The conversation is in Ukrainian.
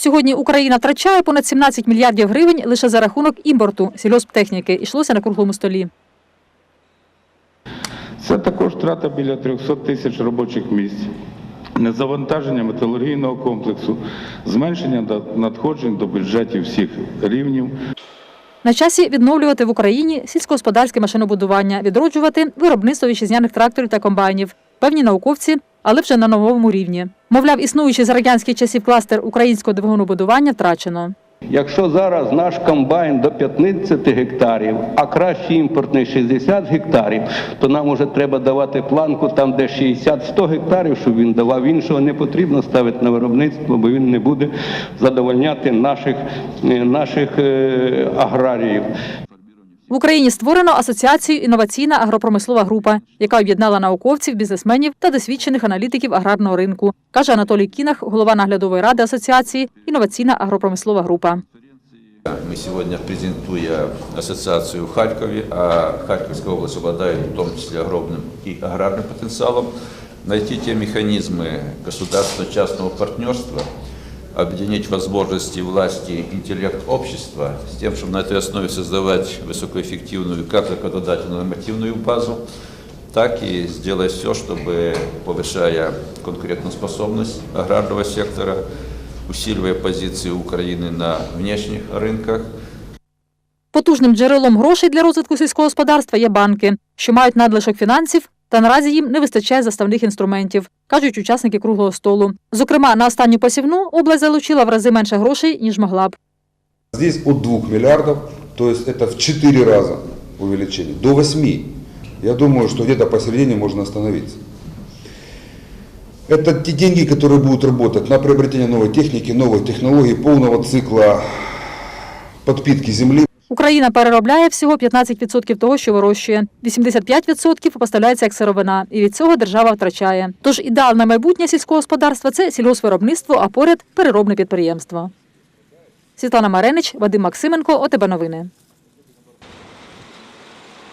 Сьогодні Україна втрачає понад 17 мільярдів гривень лише за рахунок імпорту сільгосптехніки. Ішлося на круглому столі. Це також втрата біля 300 тисяч робочих місць, незавантаження металургійного комплексу, зменшення надходжень до бюджетів всіх рівнів. На часі відновлювати в Україні сільськогосподарське машинобудування, відроджувати виробництво вітчизняних тракторів та комбайнів. Певні науковці, але вже на новому рівні. Мовляв, існуючий з радянських часів кластер українського двигунобудування втрачено. Якщо зараз наш комбайн до 15 гектарів, а краще імпортний 60 гектарів, то нам уже треба давати планку там, де 60-100 гектарів, щоб він давав. Іншого не потрібно ставити на виробництво, бо він не буде задовольняти наших, е, наших е, аграріїв. В Україні створено асоціацію інноваційна агропромислова група, яка об'єднала науковців, бізнесменів та досвідчених аналітиків аграрного ринку, каже Анатолій Кінах, голова наглядової ради асоціації Інноваційна агропромислова група. Мы сегодня, презентуя ассоциацию в Харькове, а Харьковская область обладает в том числе огромным и аграрным потенциалом, найти те механизмы государственно-частного партнерства, объединить возможности власти, интеллект общества с тем, чтобы на этой основе создавать высокоэффективную как законодательную нормативную базу, так и сделать все, чтобы, повышая конкурентоспособность аграрного сектора, усиливая позиции Украины на внешних рынках, Потужним джерелом грошей для розвитку сільського господарства є банки, що мають надлишок фінансів, та наразі їм не вистачає заставних інструментів, кажуть учасники круглого столу. Зокрема, на останню посівну область залучила в рази менше грошей, ніж могла б. Здесь от 2 миллиардов, то есть это в 4 раза увеличение, до 8. Я думаю, что где-то посередине можно остановиться. Это те деньги, которые будут работать на приобретение новой техники, новых технологий, полного цикла подпитки земли. Україна переробляє всього 15% того, що вирощує. 85% поставляється як сировина, і від цього держава втрачає. Тож ідеал на майбутнє сільського господарства це сільгоспвиробництво, а поряд переробне підприємство. Світлана Маренич, Вадим Максименко, ОТБ Новини.